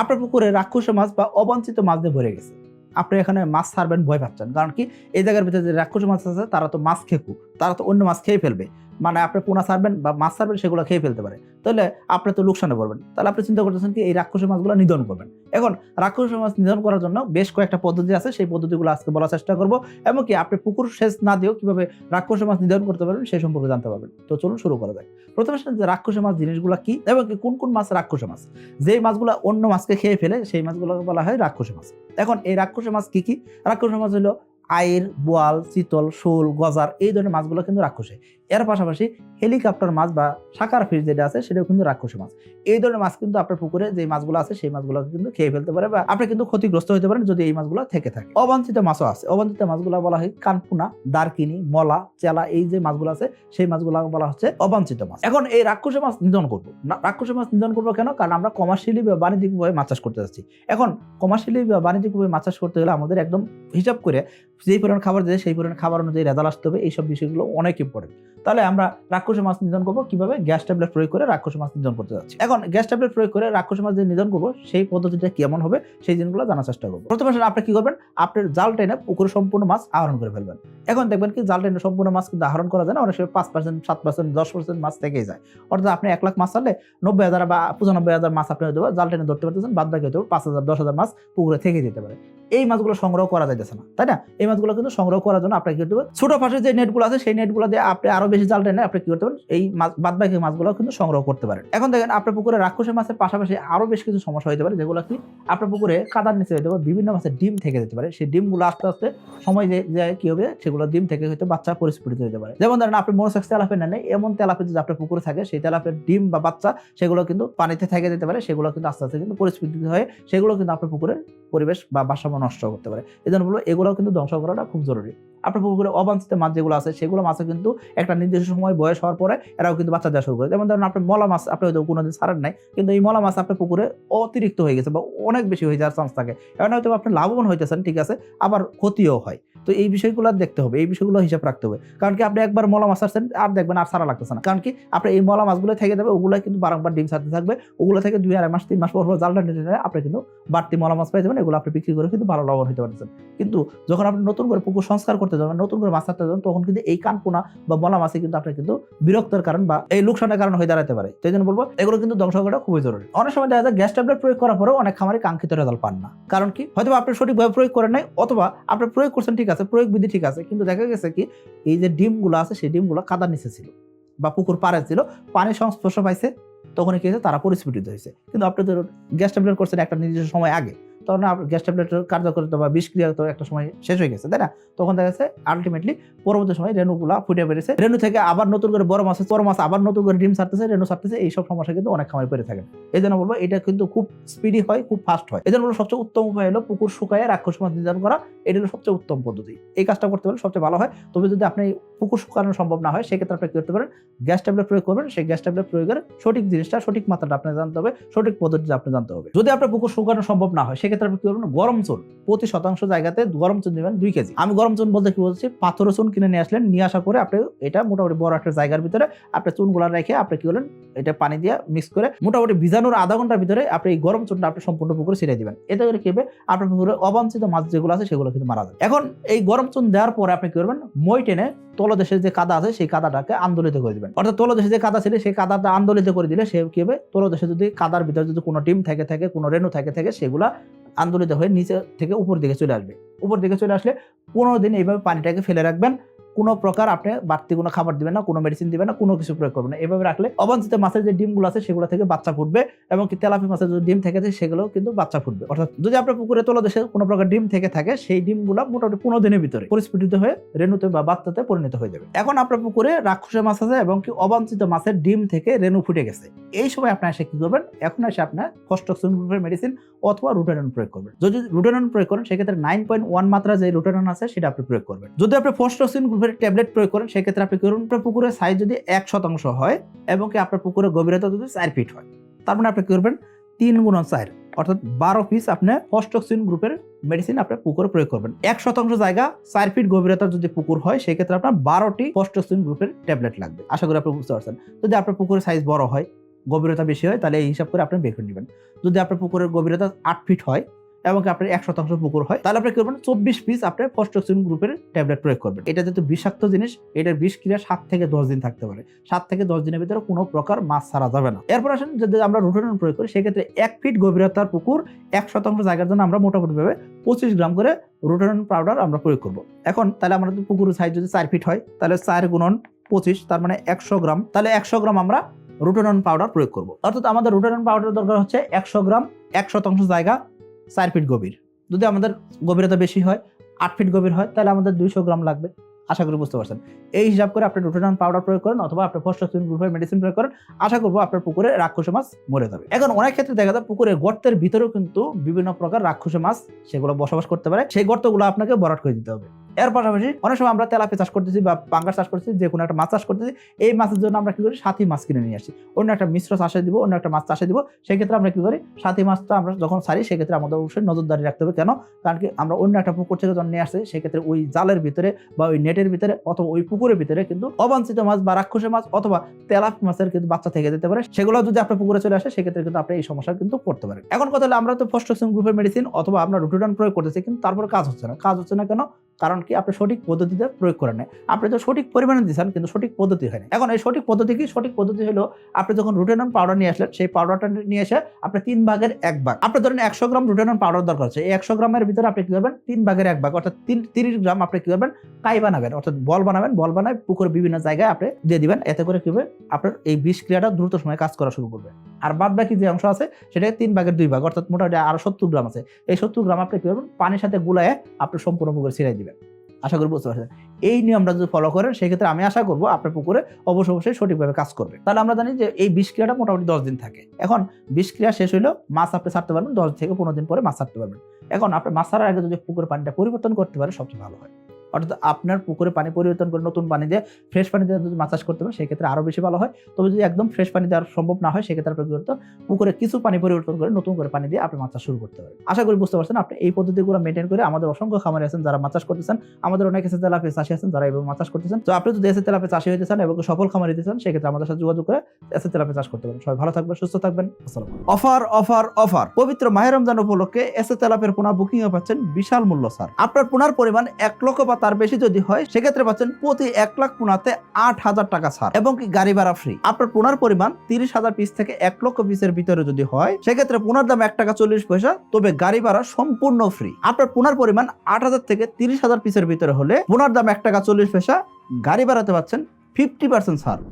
আপনার পুকুরে রাক্ষসে মাছ বা অবাঞ্ছিত মাছ দিয়ে ভরে গেছে। আপনি এখানে মাছ ছাড়বেন, ভয় পাচ্ছেন। কারণ কি? এই জায়গার ভিতরে যে রাক্ষস মাছ আছে, তারা তো মাছ খেকু তারা তো অন্য মাছ খেয়ে ফেলবে। মানে আপনি পোনা ছাড়বেন বা মাছ ছাড়বেন, সেগুলো খেয়ে ফেলতে পারে। তাহলে আপনি তো লোকসানে পড়বেন। তাহলে আপনি চিন্তা করতেছেন কি, এই রাক্ষসী মাছগুলো নিধন করবেন। এখন রাক্ষসী মাছ নিধন করার জন্য বেশ কয়েকটা পদ্ধতি আছে, সেই পদ্ধতিগুলো আজকে বলার চেষ্টা করব। এমনকি আপনি পুকুর সেচ না দিয়েও কীভাবে রাক্ষসী মাছ নিধন করতে পারবেন সেই সম্পর্কে জানতে পারবেন। তো চলুন শুরু করা যাক। প্রথমে যে রাক্ষসী মাছ জিনিসগুলো কি, এবং কি কোন কোন মাছ রাক্ষসী মাছ? যেই মাছগুলো অন্য মাছকে খেয়ে ফেলে, সেই মাছগুলোকে বলা হয় রাক্ষসী মাছ। এখন এই রাক্ষসী মাছ কি কি? রাক্ষসী মাছ হলো আয়ের বোয়াল চিতল শোল, গজার এই ধরনের মাছগুলো কিন্তু রাক্ষসী। এর পাশাপাশি হেলিকপ্টার মাছ বা সাকার ফিশ যেটা আছে, সেটাও কিন্তু রাক্ষসী মাছ। এই ধরনের মাছ কিন্তু আপনার পুকুরে যে মাছগুলো আছে, সেই মাছগুলোকে কিন্তু খেয়ে ফেলতে পারে বা আপনি কিন্তু ক্ষতিগ্রস্ত হতে পারেন যদি এই মাছগুলো থেকে থাকে। অবাঞ্ছিত মাছও আছে। অবাঞ্ছিত মাছগুলো বলা হয় কানপুনা, দারকিনি, মলা, চেলা এই যে মাছগুলো আছে, সেই মাছগুলো বলা হচ্ছে অবাঞ্ছিত মাছ। এখন এই রাক্ষসী মাছ নিধন করব। রাক্ষসী মাছ নিধন করব কেন? কারণ আমরা কমার্শিয়ালি বা বাণিজ্যিকভাবে মাছ চাষ করতে যাচ্ছি। এখন কমার্শিয়ালি বা বাণিজ্যিকভাবে মাছ চাষ করতে গেলে আমাদের একদম হিসাব করে যেই পরিমাণ খাবার দেয়, সেই পরিমাণ খাবার অনুযায়ী রেজাল্ট আসতে হবে। এইসব বিষয়গুলো অনেক ইম্পর্টেন্ট তাহলে আমরা রাক্ষসী মাছ নিধন করব কীভাবে? গ্যাস ট্যাবলেট প্রয়োগ করে রাক্ষসী মাছ নিধন করতে যাচ্ছি। এখন গ্যাস ট্যাবলেট প্রয়োগ করে রাক্ষসী মাছ যে নিধন করব, সেই পদ্ধতিটা কেমন হবে, সেই জিনিসগুলো জানার চেষ্টা করব। প্রথমে আপনি কি করবেন? আপনার জাল টেনে পুকুরে সম্পূর্ণ মাছ আহরণ করে ফেলবেন। এখন দেখবেন কি জাল টেনে সম্পূর্ণ মাছ কিন্তু আহরণ করা যায় না, অনেক সময় পাঁচ পার্সেন্ট সাত পার্সেন্ট দশ পার্সেন্ট মাছ থেকেই যায়। অর্থাৎ আপনি এক লাখ মাছ ছাড়লে নব্বই হাজার বা পঁচানব্বই হাজার মাছ আপনি হয়তো জাল টেনে ধরতে পারতেছেন, বাদ বাকি হয়তো পাঁচ হাজার, দশ হাজার মাছ পুকুরে থেকে যেতে পারে। এই মাছগুলো সংগ্রহ করা যাইতেছে না, তাই না? এই মাছগুলো কিন্তু সংগ্রহ করার জন্য আপনাকে কি করতে হবে? ছোট ফাঁসের যে নেটগুলো আছে, সেই নেটগুলো দিয়ে আপনি আরও বেশি জাল টেনে আপনি কি করতে পারেন? এই মাছ বাদ বাকি মাছগুলো কিন্তু সংগ্রহ করতে পারেন। এখন দেখেন, আপনার পুকুরে রাক্ষসের মাছের পাশাপাশি আরও বেশ কিছু সমস্যা হতে পারে, যেগুলো কি আপনার পুকুরে কাদার নিচে হতে পারে, বিভিন্ন মাছের ডিম থেকে যেতে পারে। সেই ডিমগুলো আস্তে আস্তে সময় যায় কি হবে, সেগুলো ডিম থেকে হয়তো বাচ্চা পরিস্ফুটিত হতে পারে। যেমন ধরেন, আপনি মনোসেক্স তেলাপে নেন এমন তেলাপে যদি আপনার পুকুরে থাকে, সেই তেলাপের ডিম বা বাচ্চা সেগুলো কিন্তু পানিতে থেকে যেতে পারে, সেগুলো কিন্তু আস্তে আস্তে কিন্তু পরিস্ফুটিত হয়ে, সেগুলো কিন্তু আপনার পুকুরে পরিবেশ বা ভারসাম্য নষ্ট করতে পারে। এই জন্য বলব এগুলো কিন্তু ধ্বংস করাটা খুব জরুরি। আপনার পুকুরে অবাঞ্ছিত মাছ যেগুলো আছে, সেগুলো মাছে কিন্তু একটা নির্দিষ্ট সময় বয়স হওয়ার পরে এরাও কিন্তু বাচ্চা দেওয়া শুরু করে। যেমন ধরুন আপনার মলা মাছ, আপনি হয়তো কোনোদিন ছাড়েন নাই, কিন্তু এই মলা মাছ আপনার পুকুরে অতিরিক্ত হয়ে গেছে বা অনেক বেশি হয়ে যাওয়ার চান্স থাকে। এখন হয়তো আপনি লাভবান হইতেছেন, ঠিক আছে, আবার ক্ষতিও হয়। তো এই বিষয়গুলো দেখতে হবে, এই বিষয়গুলো হিসাব রাখতে হবে। কারণ কি আপনি একবার মলা মাছ ছাড়ছেন আর দেখবেন আর সারা লাগতেছে না। কারণ কি আপনি এই মলা মাছগুলো থেকে যাবে, ওগুলো কিন্তু বারংবার ডিম ছাড়তে থাকবে, ওগুলো থেকে দুই আড়াই মাস, তিন মাস পর পর জালটা নিতে আপনি কিন্তু বাড়তি মলা মাছ পেয়ে যাবেন, এগুলো আপনি বিক্রি করে কিন্তু ভালো লাভবান হতে পারতেছেন। কিন্তু যখন আপনি নতুন করে পুকুর সংস্কার করতে যাবেন, নতুন করে মাছ ছাড়তে যাবেন, তখন কিন্তু এই কানপোনা বা মলা মাছে কিন্তু আপনার কিন্তু বিরক্তের কারণ বা এই লোকসানের কারণ হয়ে দাঁড়াতে পারে। সেই জন্য বলব, এগুলো কিন্তু ধ্বংস করা খুবই জরুরি। অনেক সময় দেখা যায় গ্যাস ট্যাবলেট প্রয়োগ করার পরেও অনেক খামারে কাঙ্ক্ষিত রেজাল্ট পান না। কারণ কি হয়তো আপনি সঠিকভাবে প্রয়োগ করেন নাই, অথবা আপনি প্রয়োগ করছেন ঠিক আছে প্রয়োগ বিধি ঠিক আছে, কিন্তু দেখা গেছে কি, এই যে ডিমগুলো আছে, সেই ডিমগুলো কাদার নিচে ছিল বা পুকুর পাড়ে ছিল, পানি সংস্পর্শ পাইছে তখন কি হয়েছে, তারা পরিস্ফুটিত হয়েছে। কিন্তু আপনি তো গ্যাস ট্যাবলেট করছেন একটা নির্দিষ্ট সময় আগে। তখন গ্যাস ট্যাবলেটের কার্যকারিতা বা বিষক্রিয়া তো একটা সময় শেষ হয়ে গেছে, তাই না? তখন দেখা যাচ্ছে আলটিমেটলি পরবর্তী সময় রেণুগুলা ফুটে বেড়েছে। রেণু থেকে আবার নতুন করে বড় মাছ বড় মাছ আবার নতুন করে ডিম ছাড়তেছে রেণু ছাড়তেছে, এইসব সমস্যা কিন্তু অনেক খামারে পড়ে থাকে। এই জন্য বলব এটা কিন্তু খুব স্পিডি হয়, খুব ফাস্ট হয়। এই জন্য বলব সবচেয়ে উত্তম উপায় হলো পুকুর শুকায় রাক্ষস মাছ নির্ধারণ করা। এটা হলো সবচেয়ে উত্তম পদ্ধতি। এই কাজটা করতে পারলে সবচেয়ে ভালো হয়। তবে যদি আপনি পুকুর শুকানো সম্ভব না হয়, সেক্ষেত্রে আপনি কি করতে পারেন? গ্যাস ট্যাবলেট প্রয়োগ করবেন, সেই গ্যাস ট্যাবলেট প্রয়োগের সঠিক জিনিসটা, সঠিক মাত্রাটা আপনি জানতে হবে, সঠিক পদ্ধতিটা আপনি জানতে হবে। যদি আপনার পুকুর শুকানো সম্ভব না হয়, সেক্ষেত্রে আপনি কি করবেন? গরম চুন, প্রতি শতাংশ জায়গাতে গরম চুন দিবেন দুই কেজি। আমি গরম চুন বলতে কি বলছি? পাথর চুন কিনে নিয়ে আসলেন, নিয়ে আসার করে আপনি এটা মোটামুটি বড় একটা জায়গার ভিতরে আপনি চুনগুলা রেখে আপনি কি করলেন? এটা পানি দিয়ে মিক্স করে মোটামুটি ভিজানোর আধা ঘণ্টার ভিতরে আপনি এই গরম চুনটা আপনি সম্পূর্ণ পুকুরে ছিটিয়ে দিবেন। এতে করে কি হবে? আপনার পুকুরে অবাঞ্ছিত মাছ যেগুলো আছে সেগুলো কিন্তু মারা যাবে। এখন এই গরম চুন দেওয়ার পরে আপনি কি করবেন? মই টেনে তলদেশের যে কাদা আছে, সেই কাদাটাকে আন্দোলিত করে দিবেন। অর্থাৎ তলদেশে যে কাদা ছিল, সেই কাদাটা আন্দোলিত করে দিলে সে কি হবে? তলদেশে যদি কাদার ভিতরে যদি কোনো টিম থেকে থাকে, কোনো রেণু থেকে থাকে, সেগুলা আন্দোলিত হয়ে নিচে থেকে উপর দিকে চলে আসবে। উপর দিকে চলে আসলে পনেরো দিন এইভাবে পানিটাকে ফেলে রাখবেন। কোনো প্রকার আপনি বাড়তি কোনো খাবার দিবেন না, কোনো মেডিসিন দিবেন না, কোনো কিছু প্রয়োগ করবেন না। এভাবে রাখলে অবাঞ্ছিত মাছের যে ডিমগুলো আছে, সেগুলো থেকে বাচ্চা ফুটবে এবং কি তেলাপি মাছের যে ডিম থেকে সেগুলো কিন্তু বাচ্চা ফুটবে। অর্থাৎ যদি আপনার পুকুরে তলদেশে কোনো প্রকার ডিম থেকে থাকে, সেই ডিমগুলো মোটামুটি পনেরো দিনের ভিতরে পরিস্ফুটিত হয়ে রেণুতে বা বাচ্চাতে পরিণত হয়ে যাবে। এখন আপনার পুকুরে রাক্ষসের মাছ আছে এবং কি অবাঞ্ছিত মাছের ডিম থেকে রেণু ফুটে গেছে। এই সময় আপনি এসে কি করবেন? এখন এসে আপনার ফস্টক্সিন গ্রুপের মেডিসিন অথবা রুটেনন প্রয়োগ করবেন। যদি রুটেনন প্রয়োগ করেন, সেক্ষেত্রে নাইন পয়েন্ট ওয়ান মাত্রা যে রুটেনন আছে, সেটা আপনি প্রয়োগ করবেন। যদি আপনি ফস্টক্সিন গ্রুপের ট্যাবলেট প্রয়োগ করেন, সেক্ষেত্রে আপনি করুন, আপনার পুকুরের সাইজ যদি এক শতাংশ হয় এবং কি আপনার পুকুরের গভীরতা যদি চার ফিট হয়। তার মানে আপনি কি করবেন তিন গুণন চার, অর্থাৎ বারো পিস আপনি ফস্টক্সিন গ্রুপের মেডিসিন আপনার পুকুরে প্রয়োগ করবেন। এক শতাংশ জায়গা, চার ফিট গভীরতা যদি পুকুর হয়, সেক্ষেত্রে আপনার বারোটি ফস্টক্সিন গ্রুপের ট্যাবলেট লাগবে। আশা করি আপনি বুঝতে পারছেন। যদি আপনার পুকুরের সাইজ বড় হয়, গভীরতা বেশি হয়, তাহলে এই হিসাব করে আপনি বের করে নেবেন। যদি আপনার পুকুরের গভীরতা আট ফিট হয় এবং আপনার এক শতাংশ পুকুর হয়, তাহলে আপনি করবেন? চব্বিশ পিস আপনি ফস্টোক্সিন গ্রুপের ট্যাবলেট প্রয়োগ করবেন। এটা যেহেতু বিষাক্ত জিনিস, এটার বিষ ক্রিয়া সাত থেকে দশ দিন থাকতে পারে। সাত থেকে দশ দিনের ভিতরে কোনো প্রকার মাছ ছাড়া যাবে না। এরপর আসেন যদি আমরা রুটেনন প্রয়োগ করি, সেক্ষেত্রে এক ফিট গভীরতার পুকুর এক শতাংশ জায়গার জন্য আমরা মোটামুটিভাবে পঁচিশ গ্রাম করে রুটেনন পাউডার আমরা প্রয়োগ করব। এখন তাহলে আমাদের পুকুরের সাইজ যদি চার ফিট হয়, তাহলে চার গুণন পঁচিশ, তার মানে একশো গ্রাম। তাহলে একশো গ্রাম আমরা রুটেনন পাউডার প্রয়োগ করব। অর্থাৎ আমাদের রুটেনন পাউডার দরকার হচ্ছে একশো গ্রাম, এক শতাংশ জায়গা চার ফিট গভীর। যদি আমাদের গভীরতা বেশি হয়, আট ফিট গভীর হয়, তাহলে আমাদের দুইশো গ্রাম লাগবে। আশা করি বুঝতে পারছেন। এই হিসাব করে আপনি রোটোডন পাউডার প্রয়োগ করেন অথবা আপনি ফস্টোসিন গ্রুপের মেডিসিন প্রয়োগ করেন। আশা করব আপনার পুকুরে রাক্ষসে মাছ মরে যাবে। এখন অনেক ক্ষেত্রে দেখা যায় পুকুরের গর্তের ভিতরেও কিন্তু বিভিন্ন প্রকার রাক্ষসে মাছ সেগুলো বসবাস করতে পারে। সেই গর্তগুলো আপনাকে বরাট করে দিতে হবে। এর পাশাপাশি অনেক সময় আমরা তেলাপি চাষ করতেছি বা পাঙ্গাস চাষ করতেছি, যে কোনো একটা মাছ চাষ করতেছি, এই মাছের জন্য আমরা কি করি? সাথী মাছ কিনে নিয়ে আসি। অন্য একটা মিশ্র চাষে দিব, অন্য একটা মাছ চাষে দিব, সেক্ষেত্রে আমরা কি করি? সাথী মাছটা আমরা যখন ছাড়ি, সেক্ষেত্রে আমাদের অবশ্যই নজরদারি রাখতে হবে। কেন? কারণ কি আমরা অন্য একটা পুকুর থেকে যখন নিয়ে আসছি সেক্ষেত্রে ওই জালের ভিতরে বা ওই নেটের ভিতরে অথবা ওই পুকুরের ভিতরে কিন্তু অবাঞ্ছিত মাছ বা রাক্ষসী মাছ অথবা তেলাপি মাছের কিন্তু বাচ্চা থেকে যেতে পারে। সেগুলো যদি আপনার পুকুরে চলে আসে, সেক্ষেত্রে কিন্তু আপনি এই সমস্যা কিন্তু পড়তে পারেন। এখন কথা হলো, আমরা তো ফস্টোক্সিন গ্রুপের মেডিসিন অথবা আমরা রুটোডন প্রয়োগ করতেছি, কিন্তু তারপরে কাজ হচ্ছে না। কাজ হচ্ছে না কেন? কারণ কি? আপনি সঠিক পদ্ধতিতে প্রয়োগ করেন আপনি তো সঠিক পরিমাণে দিচ্ছেন কিন্তু সঠিক পদ্ধতি হয় না এখন এই সঠিক পদ্ধতি কি? সঠিক পদ্ধতি হলো, আপনি যখন রুটেনন পাউডার নিয়ে আসলেন, সেই পাউডারটা নিয়ে এসে আপনি তিন ভাগের এক ভাগ। আপনি ধরেন একশো গ্রাম রুটেনন পাউডার দরকার আছে এই একশো গ্রামের ভিতরে আপনি কি করবেন? তিন ভাগের এক ভাগ, অর্থাৎ তিন, তিরিশ গ্রাম আপনি কি করবেন? কাই বানাবেন, অর্থাৎ বল বানাবেন। বল বানায় পুকুরের বিভিন্ন জায়গায় আপনি দিয়ে দিবেন। এতে করে কি হবে? আপনার এই বিষ ক্রিয়াটা দ্রুত সময় কাজ করা শুরু করবে। আর বাদ বাকি যে অংশ আছে, সেটা তিন ভাগের দুই ভাগ, অর্থাৎ মোটামুটি আরও সত্তর গ্রাম আছে। এই সত্তর গ্রাম আপনি কি করবেন? পানির সাথে গুলায় আপনি সম্পূর্ণ পুকুরে ছিড়াই দিবেন। আশা করি বুঝতে পারছেন। এই নিয়মটা যদি ফলো করেন, সেক্ষেত্রে আমি আশা করব আপনার পুকুরে অবশ্যই অবশ্যই সঠিকভাবে কাজ করবে। তাহলে আমরা জানি যে এই বিষক্রিয়াটা মোটামুটি দশ দিন থাকে। এখন বিষক্রিয়া শেষ হলেও মাছ আপনি ছাড়তে পারবেন, দশ থেকে পনেরো দিন পরে মাছ ছাড়তে পারবেন। এখন আপনি মাছ ছাড়ার আগে যদি পুকুরের পানিটা পরিবর্তন করতে পারে সবচেয়ে ভালো হয়। অর্থাৎ আপনার পুকুরে পানি পরিবর্তন করে নতুন পানি দিয়ে ফ্রেশ পানি দিয়ে যদি মাছ করতে পারেন, সেক্ষেত্রে আরও বেশি ভালো হয়। তবে যদি একদম ফ্রেশ পানি দেওয়া সম্ভব না হয়, সেক্ষেত্রে আপনি হবে? পুকুরে কিছু পানি পরিবর্তন করে নতুন করে পানি দিয়ে আপনি চাষ শুরু করতে পারেন। আশা করি বুঝতে পারছেন, আপনি এই পদ্ধতিগুলো মেনটেন করে আমাদের অসংখ্য খামারে আছেন যারা চাষ করতেছেন, আমাদের অনেক এসে তেলাপে চাষি আছেন যারা এভাবে চাষ করতেছেন। তো আপনি যদি এসে তেলাপে চাষি হইতে চান এবং সফল খামার হইতে চান, সেক্ষেত্রে আমাদের সাথে যোগাযোগ করে এসে তেলাপে চাষ করতে পারেন। সবাই ভালো থাকবেন, সুস্থ থাকবেন। আসসালাম অফার অফার অফার। পবিত্র মাহের রমজান উপলক্ষে এসে তেলাপের পোনা বুকিং এ পাচ্ছেন বিশাল মূল্য স্যার আপনার পোনার পরিমাণ এক লক্ষ তার বেশি যদি হয়, সেক্ষেত্রে পাচ্ছেন প্রতি এক লাখ পোনাতে আট হাজার টাকা ছাড় এবং কি গাড়ি ভাড়া ফ্রি আপনার পোনার পরিমাণ তিরিশ হাজার পিস থেকে এক লক্ষ পিসের ভিতরে যদি হয়, সেক্ষেত্রে পোনার দাম এক টাকা চল্লিশ পয়সা, তবে গাড়ি ভাড়া সম্পূর্ণ ফ্রি আপনার পোনার পরিমাণ আট হাজার থেকে তিরিশ হাজার পিসের ভিতরে হলে পোনার দাম এক টাকা চল্লিশ পয়সা, গাড়ি ভাড়াতে পাচ্ছেন ফিফটি পার্সেন্ট ছাড়।